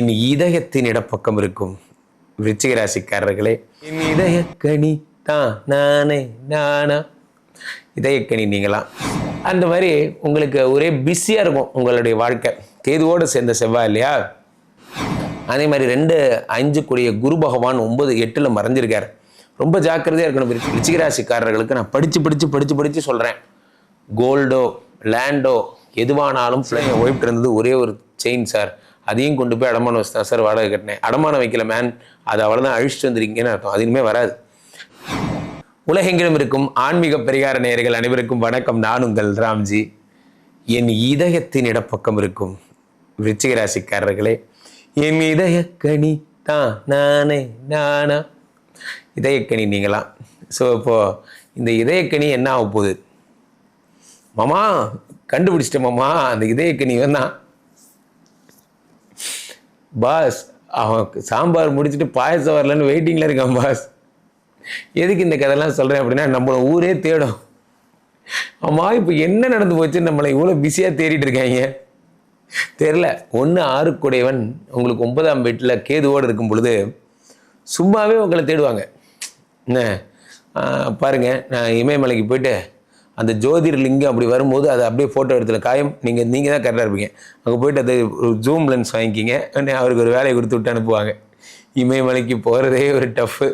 என் இதயத்தின் இடப்பக்கம் இருக்கும் விருச்சிகராசிக்காரர்களே. என் இதயக்கனி தான் நானே நானா. இதயக்கனி நீங்களாம் அந்த மாதிரி உங்களுக்கு ஒரே பிஸியாக இருக்கும் உங்களுடைய வாழ்க்கை. கேதுவோடு சேர்ந்த செவ்வாய் இல்லையா? அதே மாதிரி ரெண்டு அஞ்சு கூடிய குரு பகவான் ஒன்பது எட்டில் மறைஞ்சிருக்கார். ரொம்ப ஜாக்கிரதையாக இருக்கணும் விருச்சிகராசிக்காரர்களுக்கு நான் படித்து படித்து படித்து படித்து சொல்கிறேன் கோல்டோ லேண்டோ எதுவானாலும் என் ஒய்ஃப்ட் இருந்தது ஒரே ஒரு செயின் சார் அதையும் கொண்டு போய் அடமானம் வச்சு தான் சார் வாடகை கட்டினேன். அடமானம் வைக்கல மேன் அது அவ்வளோதான் அழிச்சிட்டு வந்திருக்கீங்கன்னு அர்த்தம்? அது இனிமேல் வராது. உலகெங்கிலும் இருக்கும் ஆன்மீக பரிகார நேயர்கள் அனைவருக்கும் வணக்கம். நான் உங்கள் ராம்ஜி. என் இதயத்தின் இடப்பக்கம் இருக்கும் விருச்சிகராசிக்காரர்களே என் இதயக்கனி தான் நானே நானா? இதயக்கனி நீங்களாம் ஸோ இப்போது இந்த இதயக்கனி என்ன ஆக போகுது? மாமா கண்டுபிடிச்சிட்டேன் மாமா. அந்த இதயக்கனி வேணா பாஸ் அவன் சாம்பார் முடிச்சுட்டு பாயசம் வரலன்னு வெயிட்டிங்கில் இருக்கான் பாஸ். எதுக்கு இந்த கதைலாம் சொல்கிறேன் அப்படின்னா நம்மளை ஊரே தேடும். அம்மா இப்போ என்ன நடந்து போச்சுன்னு நம்மளை இவ்வளோ பிஸியாக தேடிட்டு இருக்காங்க. தெரில ஒன்று ஆறுக்குடையவன் உங்களுக்கு ஒன்பதாம் வீட்டில் கேதுவோடு இருக்கும் பொழுது சும்மாவே உங்களை தேடுவாங்க. என்ன? பாருங்கள் நான் இமயமலைக்கு போயிட்டு அந்த ஜோதிர் லிங்கம் அப்படி வரும்போது அதை அப்படியே ஃபோட்டோ எடுத்துல காயம். நீங்கள் நீங்கள் தான் கரெக்டாக இருப்பீங்க. அங்கே போயிட்டு அது ஒரு ஜூம் லென்ஸ் வாங்கிக்கிங்க. உடனே அவருக்கு ஒரு வேலையை கொடுத்து விட்டு அனுப்புவாங்க. இமயமலைக்கு போகிறதே ஒரு டஃப்பு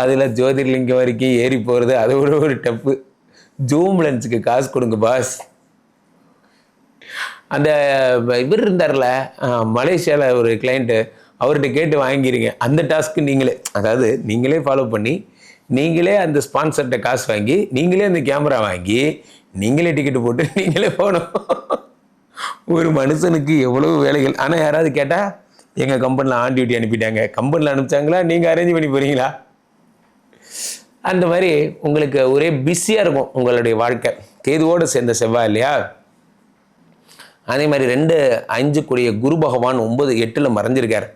அதில் ஜோதிர்லிங்கம் வரைக்கும் ஏறி போகிறது அதை விட ஒரு டஃப்பு ஜூம் லென்ஸுக்கு காசு கொடுங்க பாஸ் அந்த இவர் இருந்தார்ல மலேசியாவில் ஒரு கிளைண்ட்டு அவர்கிட்ட கேட்டு வாங்கிடுங்க அந்த டாஸ்க்கு நீங்களே அதாவது நீங்களே ஃபாலோ பண்ணி நீங்களே அந்த ஸ்பான்சர்கிட்ட காசு வாங்கி நீங்களே அந்த கேமரா வாங்கி நீங்களே டிக்கெட்டு போட்டு நீங்களே போகணும். ஒரு மனுஷனுக்கு எவ்வளோ வேலைகள்? ஆனால் யாராவது கேட்டால் எங்கள் கம்பெனியில் ஆன் டியூட்டி அனுப்பிட்டாங்க. கம்பெனியில் அனுப்பிச்சாங்களா? நீங்கள் அரேஞ்ச் பண்ணி போகிறீங்களா அந்த மாதிரி உங்களுக்கு ஒரே பிஸியாக இருக்கும் உங்களுடைய வாழ்க்கை. கேதுவோடு சேர்ந்த செவ்வாய் இல்லையா? அதே மாதிரி ரெண்டு அஞ்சு கூடிய குரு பகவான் ஒன்பது எட்டில் மறைஞ்சிருக்கார்.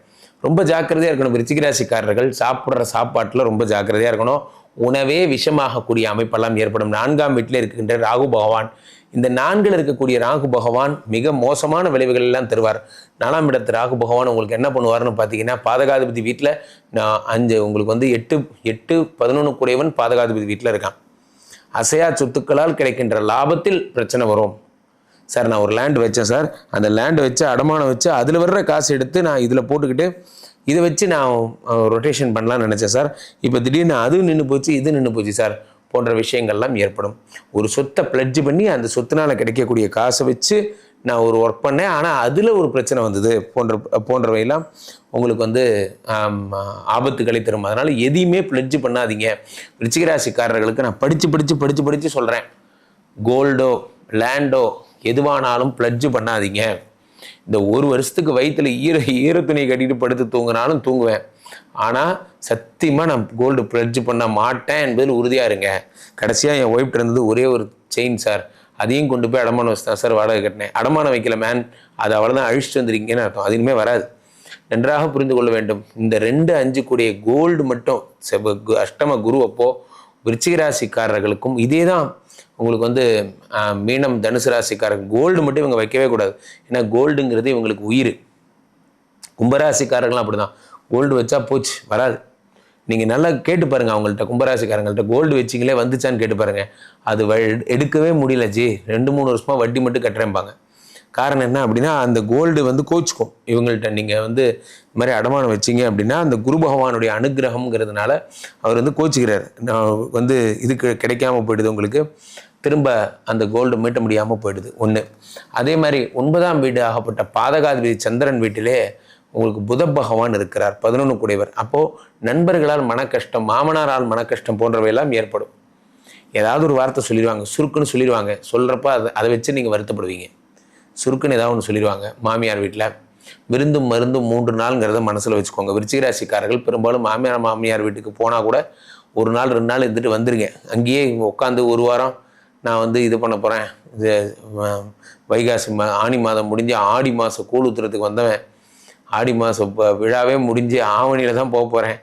ரொம்ப ஜாக்கிரதையாக இருக்கணும். விருச்சிகராசிக்காரர்கள் சாப்பிட்ற சாப்பாட்டில் ரொம்ப ஜாக்கிரதையாக இருக்கணும். உணவே விஷமாகக்கூடிய அமைப்பெல்லாம் ஏற்படும். நான்காம் வீட்டில் இருக்கின்ற ராகு பகவான். இந்த நான்கில் இருக்கக்கூடிய ராகு பகவான் மிக மோசமான விளைவுகள் எல்லாம் தருவார். நாலாம் இடத்து ராகு பகவான் உங்களுக்கு என்ன பண்ணுவார்னு பார்த்தீங்கன்னா பாதகாதிபதி வீட்டில் நான் அஞ்சு உங்களுக்கு வந்து எட்டு எட்டு பதினொன்று குறைவன் பாதகாதிபதி வீட்டில் இருக்கான். அசையா சொத்துக்களால் கிடைக்கின்ற லாபத்தில் பிரச்சனை வரும். சார் நான் ஒரு லேண்ட் வச்சேன் சார். அந்த லேண்ட் வச்சு அடமானம் வச்சு அதில் வர்ற காசு எடுத்து நான் இதில் போட்டுக்கிட்டு இதை வச்சு நான் ரொட்டேஷன் பண்ணலாம்னு நினச்சேன் சார். இப்போ திடீர்னு அது நின்று போச்சு இது நின்று போச்சு சார் போன்ற விஷயங்கள்லாம் ஏற்படும். ஒரு சொத்தை பிளட்ஜ் பண்ணி அந்த சொத்துனால் கிடைக்கக்கூடிய காசை வச்சு நான் ஒரு ஒர்க் பண்ணேன். ஆனால் அதில் ஒரு பிரச்சனை வந்தது. போன்ற போன்றவையெல்லாம் உங்களுக்கு வந்து ஆபத்துக்களை ஆபத்துகளை தரும். அதனால் எதையுமே பிளட்ஜ் பண்ணாதீங்க. ரிச்சிகராசிக்காரர்களுக்கு நான் படித்து படித்து படித்து படித்து சொல்கிறேன் கோல்டோ லேண்டோ எதுவானாலும் பிளட்ஜு பண்ணாதீங்க. இந்த ஒரு வருஷத்துக்கு வயித்துல ஈர ஈர துணியை கட்டிட்டு படுத்து தூங்கினாலும் தூங்குவேன். ஆனால் சத்தியமாக நான் கோல்டு பிளட்ஜு பண்ண மாட்டேன் என்பதில் உறுதியாக இருங்க. கடைசியாக என் ஒய்ஃப்ட் இருந்தது ஒரே ஒரு செயின் சார் அதையும் கொண்டு போய் அடமானம் வச்சு தான் சார் வாடகை கட்டினேன். அடமானம் வைக்கல மேன் அதை அவ்வளோதான் அழிச்சிட்டு வந்துருக்கீங்கன்னு அர்த்தம். அதுக்குமே வராது. நன்றாக புரிந்து கொள்ள வேண்டும். இந்த ரெண்டு அஞ்சு கூடிய கோல்டு மட்டும் செவ்வ அஷ்டம குரு அப்போ விருச்சிகராசிக்காரர்களுக்கும் இதே தான் உங்களுக்கு வந்து மீனம் தனுசு ராசிக்காரங்க கோல்டு மட்டும் இவங்க வைக்கவே கூடாது. ஏன்னா கோல்டுங்கிறது இவங்களுக்கு உயிர். கும்பராசிக்காரங்களாம் அப்படி தான் கோல்டு வச்சா போச்சு வராது. நீங்கள் நல்லா கேட்டு பாருங்கள் அவங்கள்ட்ட கும்பராசிக்காரங்கள்ட்ட. கோல்டு வச்சிங்களே வந்துச்சான்னு கேட்டு பாருங்கள் அது வ- எடுக்கவே முடியல ஜி. ரெண்டு மூணு வருஷமாக வட்டி மட்டும் கட்டுறேன்பாங்க. காரணம் என்ன அப்படின்னா அந்த கோல்டு வந்து கோச்சுக்கும். இவங்கள்ட்ட நீங்கள் வந்து இந்த மாதிரி அடமானம் வச்சீங்க அப்படின்னா அந்த குரு பகவானுடைய அனுகிரகம்ங்கிறதுனால அவர் வந்து கோச்சிக்கிறார். நான் வந்து இதுக்கு கிடைக்காம போயிடுது உங்களுக்கு. திரும்ப அந்த கோல்டு மீட்ட முடியாமல் போயிடுது. ஒன்று அதே மாதிரி ஒன்பதாம் வீடு ஆகப்பட்ட பாதகாதிபதி சந்திரன் வீட்டிலே உங்களுக்கு புத பகவான் இருக்கிறார். பதினொன்று கூடியவர். அப்போது நண்பர்களால் மன கஷ்டம் மாமனாரால் மன கஷ்டம் போன்றவையெல்லாம் ஏற்படும். ஏதாவது ஒரு வார்த்தை சொல்லிடுவாங்க. சுருக்குன்னு சொல்லிடுவாங்க. சொல்கிறப்ப அதை அதை வச்சு நீங்கள் வருத்தப்படுவீங்க. சுருக்குன்னு ஏதாவது ஒன்று சொல்லிடுவாங்க. மாமியார் வீட்டில் விருந்தும் மருந்தும் மூன்று நாளுங்கிறத மனசில் வச்சுக்கோங்க. விருச்சிகராசிக்காரர்கள் பெரும்பாலும் மாமியார் மாமியார் வீட்டுக்கு போனால் கூட ஒரு நாள் ரெண்டு நாள் இருந்துட்டு வந்துருங்க. அங்கேயே உட்காந்து ஒரு வாரம் நான் வந்து இது பண்ண போகிறேன் இது வைகாசி மா ஆனி மாதம் முடிஞ்சு ஆடி மாதம் கூழ் ஊத்துறதுக்கு வந்தவன். ஆடி மாதம் விழாவே முடிஞ்சு ஆவணியில் தான் போக போகிறேன்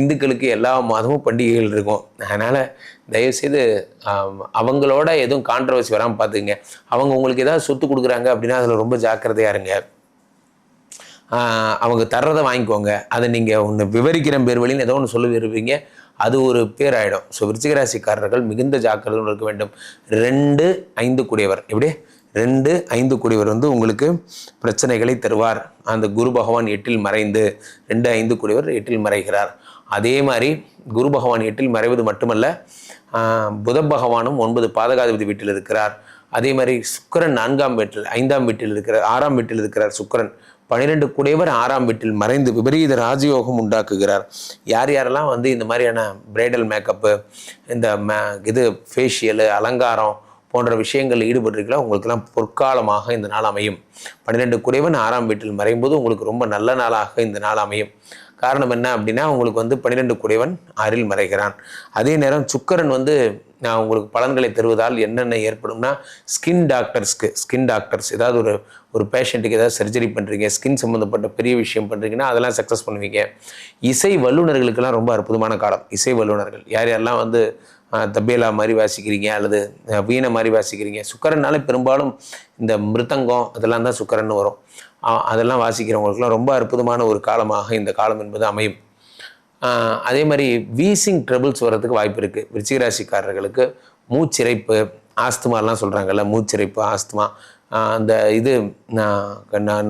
இந்துக்களுக்கு எல்லா மாதமும் பண்டிகைகள் இருக்கும். அதனால் தயவுசெய்து அவங்களோட எதுவும் கான்ட்ரவர்சி வராமல் பார்த்துக்குங்க அவங்க உங்களுக்கு ஏதாவது சொத்து கொடுக்குறாங்க அப்படின்னா அதில் ரொம்ப ஜாக்கிரதையாக இருங்க. அவங்க தர்றதை வாங்கிக்கோங்க. அதை நீங்கள் ஒன்று விவரிக்கிற பேர் வழின்னு ஏதோ ஒன்று சொல்ல விரும்புவீங்க. அது ஒரு பேராயிடும். ஸோ விருச்சிகராசிக்காரர்கள் மிகுந்த ஜாக்கிரதையோடு இருக்க வேண்டும். ரெண்டு ஐந்து கூடியவர். எப்படி? ரெண்டு ஐந்து கூடியவர் வந்து உங்களுக்கு பிரச்சனைகளை தருவார். அந்த குரு பகவான் எட்டில் மறைந்து ரெண்டு ஐந்து கூடியவர் எட்டில் மறைகிறார். அதே மாதிரி குரு பகவான் எட்டில் மறைவது மட்டுமல்ல புத பகவானும் ஒன்பது பாதகாதிபதி வீட்டில் இருக்கிறார். அதே மாதிரி சுக்கிரன் நான்காம் வீட்டில் ஐந்தாம் வீட்டில் இருக்கிறார் ஆறாம் வீட்டில் இருக்கிறார் சுக்கிரன். பன்னிரெண்டு கூடியவர் ஆறாம் வீட்டில் மறைந்து விபரீத ராஜயோகம் உண்டாக்குகிறார். யார் யாரெல்லாம் வந்து இந்த மாதிரியான பிரைடல் மேக்கப்பு இந்த மே இது ஃபேஷியலு அலங்காரம் போன்ற விஷயங்களில் ஈடுபட்டிருக்கலாம் உங்களுக்கெல்லாம் பொற்காலமாக இந்த நாள் அமையும். பன்னிரெண்டு குறைவன் ஆறாம் வீட்டில் மறையும்போது உங்களுக்கு ரொம்ப நல்ல நாளாக இந்த நாள் அமையும். காரணம் என்ன அப்படின்னா உங்களுக்கு வந்து பன்னிரெண்டு குடைவன் ஆறில் மறைகிறான். அதே நேரம் சுக்கரன் வந்து நான் உங்களுக்கு பலன்களை தருவதால் என்னென்ன ஏற்படும்னா ஸ்கின் டாக்டர்ஸ்க்கு ஸ்கின் டாக்டர்ஸ் ஏதாவது ஒரு ஒரு பேஷண்ட்டுக்கு ஏதாவது சர்ஜரி பண்ணுறீங்க ஸ்கின் சம்மந்தப்பட்ட பெரிய விஷயம் பண்ணுறீங்கன்னா அதெல்லாம் சக்ஸஸ் பண்ணுவீங்க. இசை வல்லுநர்களுக்கெல்லாம் ரொம்ப அற்புதமான காலம். இசை வல்லுநர்கள். யார் யாரெல்லாம் வந்து தபேலா மாதிரி வாசிக்கிறீங்க அல்லது வீணை மாதிரி வாசிக்கிறீங்க சுக்கரனால பெரும்பாலும் இந்த மிருதங்கம் அதெல்லாம் தான் சுக்கரன்னு வரும். அதெல்லாம் வாசிக்கிறவங்களுக்குலாம் ரொம்ப அற்புதமான ஒரு காலமாக இந்த காலம் என்பது அமையும். அதே மாதிரி வீசிங் ட்ரபிள்ஸ் வர்றதுக்கு வாய்ப்பு இருக்குது விருச்சிகராசிக்காரர்களுக்கு மூச்சிறைப்பு ஆஸ்துமாலாம் சொல்கிறாங்கல்ல மூச்சிறைப்பு ஆஸ்துமா. அந்த இது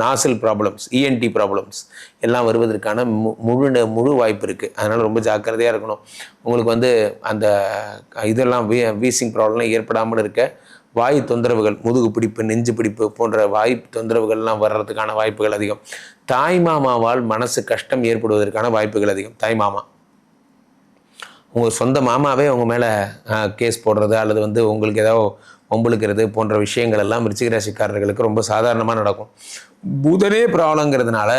நாசல் ப்ராப்ளம்ஸ் இஎன்டி ப்ராப்ளம்ஸ் எல்லாம் வருவதற்கான மு முழு ந- முழு வாய்ப்பு இருக்குது அதனால் ரொம்ப ஜாக்கிரதையாக இருக்கணும். உங்களுக்கு வந்து அந்த இதெல்லாம் வீ வீசிங் ப்ராப்ளம்லாம் ஏற்படாமல் இருக்க வாய் தொந்தரவுகள் முதுகு பிடிப்பு நெஞ்சு பிடிப்பு போன்ற வாய் தொந்தரவுகள்லாம் வர்றதுக்கான வாய்ப்புகள் அதிகம். தாய் மாமாவால் மனசு கஷ்டம் ஏற்படுவதற்கான வாய்ப்புகள் அதிகம். தாய் மாமா. உங்கள் சொந்த மாமாவே உங்கள் மேலே கேஸ் போடுறது அல்லது வந்து உங்களுக்கு ஏதோ ஒம்புழுக்கிறது போன்ற விஷயங்கள் எல்லாம் மிருச்சிகராசிக்காரர்களுக்கு ரொம்ப சாதாரணமாக நடக்கும். புதனே ப்ராப்ளங்கிறதுனால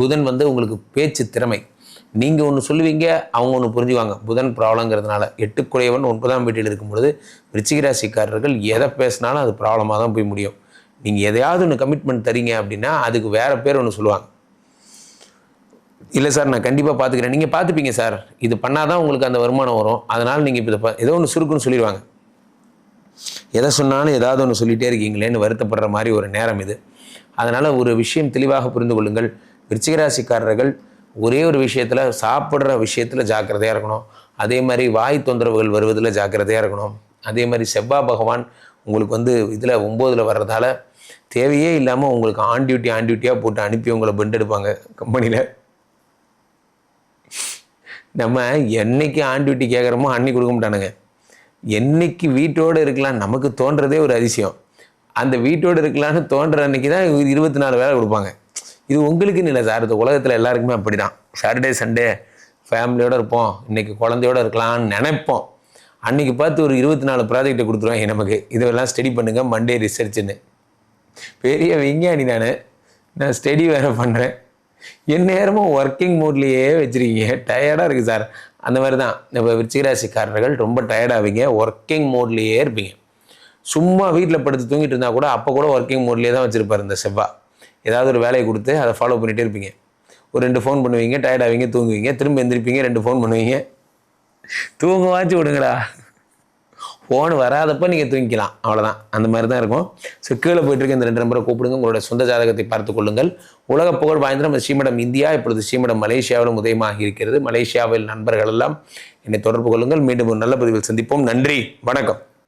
புதன் வந்து உங்களுக்கு பேச்சு திறமை. நீங்கள் ஒன்று சொல்லுவீங்க அவங்க ஒன்று புரிஞ்சுவாங்க புதன் ப்ராப்ளங்கிறதுனால எட்டுக்குறையவன் ஒன்பதாம் வீட்டில் இருக்கும் பொழுது ரிச்சிகராசிக்காரர்கள் எதை பேசினாலும் அது ப்ராப்ளமாக தான் போய் முடியும். நீங்கள் எதையாவது ஒன்று கமிட்மெண்ட் தரீங்க அப்படின்னா அதுக்கு வேறு பேர் ஒன்று சொல்லுவாங்க. இல்லை சார் நான் கண்டிப்பாக பார்த்துக்கிறேன் நீங்கள் பார்த்துப்பீங்க சார். இது பண்ணால் தான் உங்களுக்கு அந்த வருமானம் வரும். அதனால் நீங்கள் இப்போ ஏதோ ஒன்று சுருக்குன்னு சொல்லிடுவாங்க. எதை சொன்னாலும் ஏதாவது ஒன்று சொல்லிகிட்டே இருக்கீங்களேன்னு வருத்தப்படுற மாதிரி ஒரு நேரம் இது. அதனால் ஒரு விஷயம் தெளிவாக புரிந்து கொள்ளுங்கள். விருச்சிகராசிக்காரர்கள் ஒரே ஒரு விஷயத்தில் சாப்பிட்ற விஷயத்தில் ஜாக்கிரதையாக இருக்கணும். அதே மாதிரி வாய் தொந்தரவுகள் வருவதில் ஜாக்கிரதையாக இருக்கணும். அதே மாதிரி செவ்வாய் பகவான் உங்களுக்கு வந்து இதில் ஒம்போதில் வர்றதால தேவையே இல்லாமல் உங்களுக்கு ஆன் டியூட்டி ஆன் டியூட்டியாக போட்டு அனுப்பி உங்களை பெண்ட் எடுப்பாங்க கம்பெனியில் நம்ம என்னைக்கு ஆன் டியூட்டி கேட்குறோமோ அன்னைக்கு கொடுக்க மாட்டானுங்க. என்னைக்கு வீட்டோடு இருக்கலாம் நமக்கு தோன்றதே ஒரு அதிசயம். அந்த வீட்டோடு இருக்கலாம்னு தோன்ற அன்னைக்கு தான் இருபத்தி நாலு வேலை கொடுப்பாங்க. இது உங்களுக்குன்னு இல்லை சார். இது உலகத்தில் எல்லாருக்குமே அப்படி தான் சாட்டர்டே சண்டே ஃபேமிலியோடு இருப்போம். இன்னைக்கு குழந்தையோட இருக்கலாம்னு நினைப்போம். அன்றைக்கி பார்த்து ஒரு இருபத்தி நாலு ப்ராஜெக்டை கொடுத்துருவாங்க நமக்கு இதெல்லாம் ஸ்டடி பண்ணுங்கள் மண்டே ரிசர்ச்சுன்னு பெரிய விஞ்ஞானி நான். நான் ஸ்டடி வேறு பண்ணுறேன் என் நேரமும் ஒர்க்கிங் மூட்லேயே வச்சுருக்கீங்க. டயர்டாக இருக்குது சார். அந்த மாதிரி தான் இப்போ விருச்சிகராசிக்காரர்கள் ரொம்ப டயர்டாவீங்க ஒர்க்கிங் மோட்லேயே இருப்பீங்க. சும்மா வீட்டில் படுத்து தூங்கிட்டு இருந்தால் கூட அப்போ கூட ஒர்க்கிங் மோட்லேயே தான் வச்சுருப்பார் இந்த செவ்வா. ஏதாவது ஒரு வேலையை கொடுத்து அதை ஃபாலோ பண்ணிகிட்டே இருப்பீங்க. ஒரு ரெண்டு ஃபோன் பண்ணுவீங்க டயர்டாவீங்க தூங்குவீங்க திரும்ப எந்திரிப்பீங்க ரெண்டு ஃபோன் பண்ணுவீங்க. தூங்கவாச்சு விடுங்கடா. ஃபோன் வராதப்போ நீங்கள் தூங்கிக்கலாம். அவ்வளோதான் அந்த மாதிரி தான் இருக்கும். ஸோ கீழே இந்த ரெண்டு நம்பரை கூப்பிடுங்க. உங்களோட சொந்த ஜாதகத்தை பார்த்து கொள்ளுங்கள். உலக புகழ் வாய்ந்த நம்ம ஸ்ரீமடம் இந்தியா. இப்பொழுது ஸ்ரீமடம் மலேசியாவிலும் உதயமாக இருக்கிறது. மலேசியாவில் நண்பர்கள் எல்லாம் என்னை தொடர்பு கொள்ளுங்கள். மீண்டும் ஒரு நல்ல பதிவில் சந்திப்போம். நன்றி. வணக்கம்.